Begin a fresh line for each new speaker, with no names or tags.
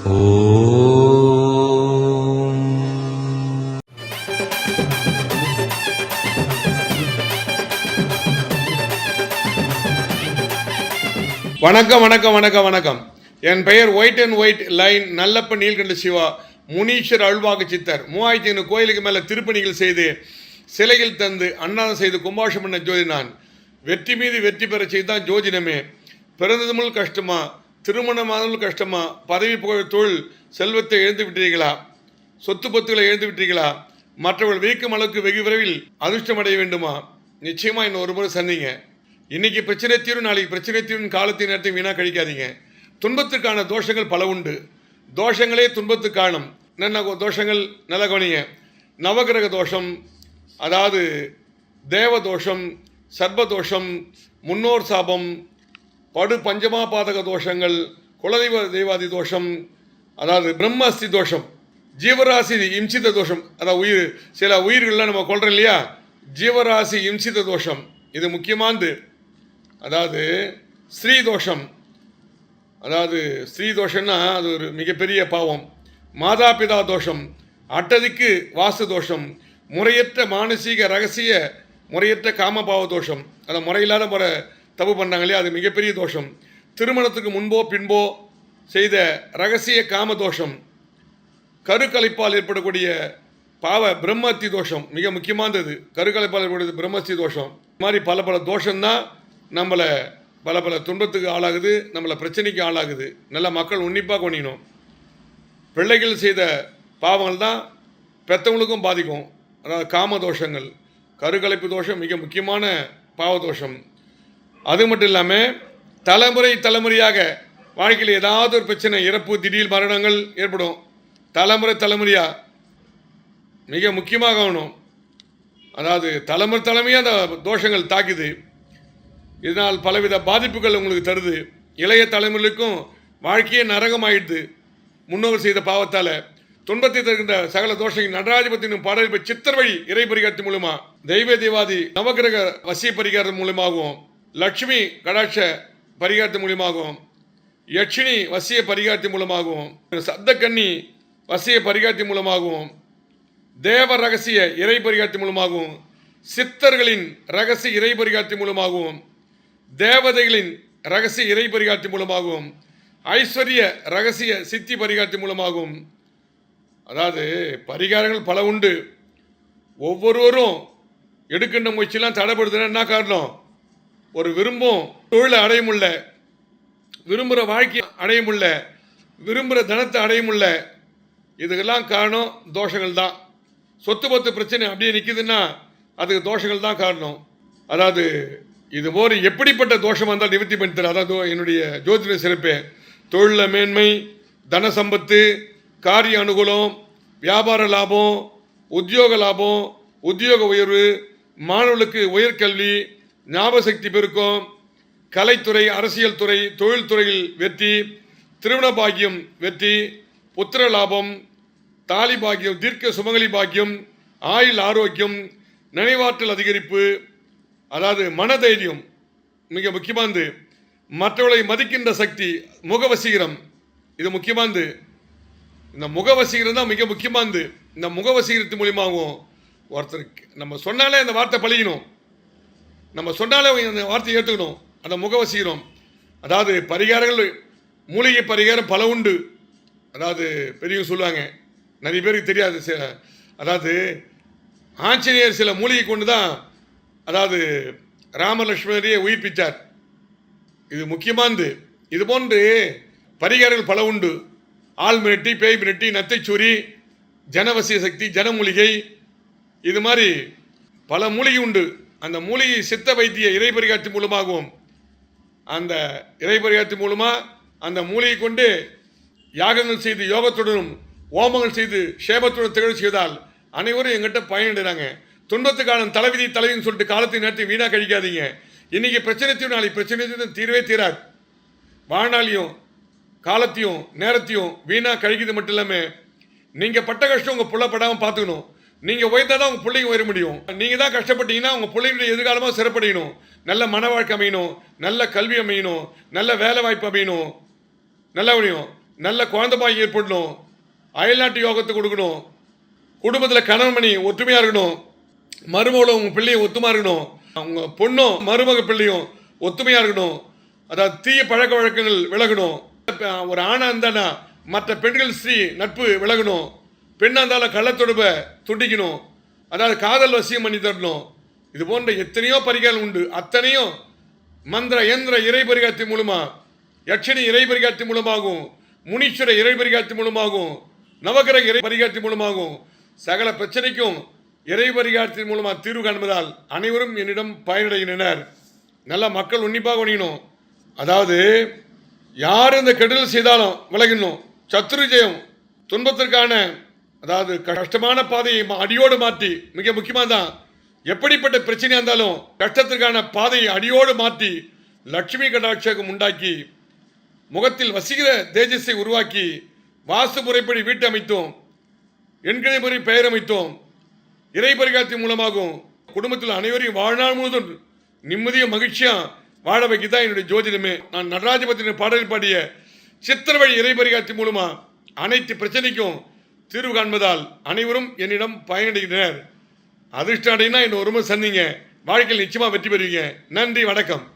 வணக்கம் வணக்கம் வணக்கம் வணக்கம். என் பெயர் white and white line Nallappa Neelkanda Siva Muneeswar அல்வாக்கு சித்தர். மூவாயிரத்தி ஐநூறு கோயிலுக்கு மேலே திருப்பணிகள் செய்து சிலையில் தந்து அன்னதானம் செய்து கும்பாஷம் பண்ண ஜோதி நான். வெற்றி மீது வெற்றி பெற செய்தான் ஜோதிடமே. பிறந்தது முள் கஷ்டமா? திருமணமானது கஷ்டமா? பதவி புகழ் தொழில் செல்வத்தை இழந்து விட்டீர்களா? சொத்து பத்துகளை இழந்து விட்டீர்களா? மற்றவர்கள் வீக்கும் அளவுக்கு வெகு விரைவில் அதிர்ஷ்டம் அடைய வேண்டுமா? நிச்சயமாக இன்னும் ஒரு முறை சந்திங்க. இன்னைக்கு பிரச்சனை தீரும் நாளைக்கு பிரச்சனை தீரும் காலத்தின் நேரத்தை வீணாக கழிக்காதீங்க. துன்பத்திற்கான தோஷங்கள் பல உண்டு. தோஷங்களே துன்பத்துக்கு காரணம். என்ன தோஷங்கள்? நல்ல கவனிங்க. நவகிரக தோஷம் அதாவது தேவ தோஷம் சர்ப தோஷம் முன்னோர் சாபம் படு பஞ்சமா பாதக தோஷங்கள் குலதெய்வ தெய்வாதி தோஷம் அதாவது பிரம்மஸ்தி தோஷம் ஜீவராசி இம்சித தோஷம் அதாவது உயிர் சில உயிர்கள்லாம் நம்ம கொள்றோம் இல்லையா? ஜீவராசி இம்சித தோஷம் இது முக்கியமானது. அதாவது ஸ்ரீ தோஷம். அதாவது ஸ்ரீ தோஷம்னா அது ஒரு மிகப்பெரிய பாவம். மாதா பிதா தோஷம் அட்டதிக்கு வாஸ்து தோஷம் முறையற்ற மானசீக ரகசிய முறையற்ற காமபாவ தோஷம். அதை முறையில்லாத முறை தப்பு பண்ணாங்க இல்லையா அது மிகப்பெரிய தோஷம். திருமணத்துக்கு முன்போ பின்போ செய்த ரகசிய காம தோஷம். கருக்கலைப்பால் ஏற்படக்கூடிய பாவ பிரம்மத்தி தோஷம் மிக முக்கியமானது. கருக்கலைப்பால் ஏற்படுறது பிரம்மஸ்தி தோஷம். இது மாதிரி பல பல தோஷம்தான் நம்மளை பல பல துன்பத்துக்கு ஆளாகுது நம்மளை பிரச்சனைக்கு ஆளாகுது. நல்ல மக்கள் உன்னிப்பாக கொண்டிக்கணும் பிள்ளைகள் செய்த பாவங்கள் தான் பெற்றவங்களுக்கும் பாதிக்கும். அதாவது காம தோஷங்கள். கருக்கலைப்பு தோஷம் மிக முக்கியமான பாவ தோஷம். அது மட்டும் இல்லாமல் தலைமுறை தலைமுறையாக வாழ்க்கையில் ஏதாவது ஒரு பிரச்சனை இறப்பு திடீர் மரணங்கள் ஏற்படும். தலைமுறை தலைமுறையாக மிக முக்கியமாக கவனம் அதாவது தலைமுறை தலைமையாக அந்த தோஷங்கள் தாக்குது. இதனால் பலவித பாதிப்புகள் உங்களுக்கு தருது. இளைய தலைமுறைக்கும் வாழ்க்கையே நரகமாயிடுது. முன்னோர் செய்த பாவத்தால் துன்பத்தை தருகின்ற சகல தோஷங்கள் நடராஜபத்தினும் பாடல் இப்ப சித்திர வழி இறை பரிகாரத்து மூலமா தெய்வ தேவாதி நவகிரக வசிய பரிகாரம் மூலமாகவும் லட்சுமி கடாட்ச பரிகாரத்தின் மூலியமாகவும் யட்சினி வசிய பரிகாரத்தின் மூலமாகவும் சப்தக்கன்னி வசிய பரிகாரத்தின் மூலமாகவும் தேவ ரகசிய இறை பரிகாரத்தின் மூலமாகவும் சித்தர்களின் ரகசிய இறை பரிகாரத்தின் மூலமாகவும் தேவதைகளின் ரகசிய இறை பரிகாரத்தின் மூலமாகவும் ஐஸ்வர்ய ரகசிய சித்தி பரிகாரத்தின் மூலமாகவும் அதாவது பரிகாரங்கள் பல உண்டு. ஒவ்வொருவரும் எடுக்கின்ற முயற்சியெல்லாம் தடைப்படுதுன்னா என்ன காரணம்? ஒரு விரும்பும் தொழிலை அடைய முடியல விரும்புகிற வாழ்க்கையை அடைய முடியல விரும்புகிற தனத்தை அடைய முடியல இதுக்கெல்லாம் காரணம் தோஷங்கள் தான். சொத்து பத்து பிரச்சனை அப்படியே நிற்குதுன்னா அதுக்கு தோஷங்கள் தான் காரணம். அதாவது இது போல் எப்படிப்பட்ட தோஷமாக இருந்தால் நிவர்த்தி பண்ணி தர அதாவது என்னுடைய ஜோதிட சிறப்பு. தொழிலில் மேன்மை தன சம்பத்து காரிய அனுகூலம் வியாபார லாபம் உத்தியோக லாபம் உத்தியோக உயர்வு மாணவர்களுக்கு உயர்கல்வி ஞாபக சக்தி பெருக்கம். கலைத்துறை அரசியல் துறை தொழில்துறையில் வெற்றி திருமண பாக்கியம் வெற்றி புத்திர லாபம் தாலி பாக்கியம் தீர்க்க சுமங்கலி பாக்கியம் ஆயுள் ஆரோக்கியம் நினைவாற்றல் அதிகரிப்பு அதாவது மனதைரியம் மிக முக்கியமானது. மற்றவர்களை மதிக்கின்ற சக்தி முகவசீகரம் இது முக்கியமானது. இந்த முகவசீகரம் தான் மிக முக்கியமானது. இந்த முகவசீகரத்து மூலியமாகவும் ஒருத்தருக்கு நம்ம சொன்னாலே அந்த வார்த்தை பழகினோம் நம்ம சொன்னாலே அந்த வார்த்தையை ஏற்றுக்கணும் அந்த முகவசீரம் அதாவது பரிகாரங்கள் மூலிகை பரிகாரம் பல உண்டு. அதாவது பெரியவங்க சொல்லுவாங்க. நிறைய பேருக்கு தெரியாது. சில- அதாவது ஆஞ்சநேயர் சில மூலிகை கொண்டு தான் அதாவது ராமலட்சுமணரையே உயிர்ப்பித்தார் இது முக்கியமானது. இது போன்று பரிகாரங்கள் பல உண்டு. ஆள் மிரட்டி பேய் மிரட்டி நத்தைச்சூரி ஜனவசிய சக்தி ஜனமூலிகை இது மாதிரி பல மூலிகை உண்டு. அந்த மூலிகை சித்த வைத்திய இறை பரிகாட்சி மூலமாகவும் அந்த இறை பரிகாட்சி மூலமாக அந்த மூலிகை கொண்டு யாகங்கள் செய்து யோகத்துடனும் ஓமங்கள் செய்து சேபத்துடன் திகழ் செய்தால் அனைவரும் எங்கிட்ட பயனடைறாங்க துன்பத்துக்கான தலைவிதி தலைவின்னு சொல்லிட்டு காலத்தை நேரத்தை வீணாக கழிக்காதீங்க. இன்னைக்கு பிரச்சனை நாளைக்கு பிரச்சனை தீர்வே தீரவே தீராது. வாழ்நாளையும் காலத்தையும் நேரத்தையும் வீணாக கழிக்கிறது மட்டும் இல்லாமல் நீங்கள் பட்ட கஷ்டம் உங்கள் புள்ளப்படாமல் பார்த்துக்கணும். நீங்கள் உயர்ந்தா தான் உங்கள் பிள்ளைங்க உயர முடியும். நீங்கள் தான் கஷ்டப்பட்டீங்கன்னா உங்கள் பிள்ளைங்களுடைய எதிர்காலமாக சிறப்படையணும். நல்ல மன வாழ்க்கை அமையணும். நல்ல கல்வி அமையணும். நல்ல வேலை வாய்ப்பு அமையணும். நல்லா முடியும். நல்ல குழந்தை பாய் ஏற்படணும். அயல்நாட்டு யோகத்தை கொடுக்கணும். குடும்பத்தில் கணவன் மணி ஒற்றுமையாக இருக்கணும். மருமகளும் உங்கள் பிள்ளையும் ஒத்துமையாக இருக்கணும். அவங்க பொண்ணும் மருமக பிள்ளையும் ஒத்துமையாக இருக்கணும். அதாவது தீய பழக்க வழக்கங்கள் விலகணும். ஒரு ஆணாக இருந்தானா மற்ற பெண்கள் ஸ்ரீ நட்பு விலகணும். பெண்ணாக இருந்தாலும் கள்ளத்தொடர்பை துண்டிக்கணும். அதாவது காதல் வசியம் பண்ணி தரணும். இது போன்ற எத்தனையோ பரிகாரம் உண்டு. அத்தனையும் மந்திர இயந்திர இறை பரிகாரத்தின் மூலமாக யட்சணி இறை பரிகாரத்தின் மூலமாகவும் முனீஸ்வர இறை பரிகாரத்தின் மூலமாகவும் நவகிரக இறை பரிகாரத்தின் மூலமாகவும் சகல பிரச்சனைக்கும் இறை பரிகாரத்தின் மூலமாக தீர்வு காண்பதால் அனைவரும் என்னிடம் பயனடைகின்றனர். நல்லா மக்கள் உன்னிப்பாக உணியணும் அதாவது யார் இந்த கெடுதல் செய்தாலும் விலகணும் சத்ரு ஜெயம். துன்பத்திற்கான அதாவது கஷ்டமான பாதையை மா- அடியோடு மாற்றி மிக முக்கியமாக தான் எப்படிப்பட்ட பிரச்சனையாக இருந்தாலும் கஷ்டத்திற்கான பாதையை அடியோடு மாற்றி லட்சுமி கடாட்சேகம் உண்டாக்கி முகத்தில் வசிக்கிற தேஜஸை உருவாக்கி வாசு முறைப்படி வீட்டு அமைத்தோம் எண்கணை முறை பெயர் அமைத்தோம் இறை பரிகாரத்தின் மூலமாகவும் குடும்பத்தில் அனைவரையும் வாழ்நாள் முழுவதும் நிம்மதியும் மகிழ்ச்சியாக வாழ வைக்கதான் என்னுடைய ஜோதிடமே. நான் நடராஜபத்தின பாடல் பாடிய சித்திரவழி இறை பரிகாரத்தின் மூலமாக அனைத்து பிரச்சனைக்கும் தீர்வு காண்பதால் அனைவரும் என்னிடம் பயனடைகின்றனர். அதிர்ஷ்டம் அடையினா என்ன ஒரு முறை சந்திங்க. வாழ்க்கையில் நிச்சயமாக வெற்றி பெறுவீங்க. நன்றி வணக்கம்.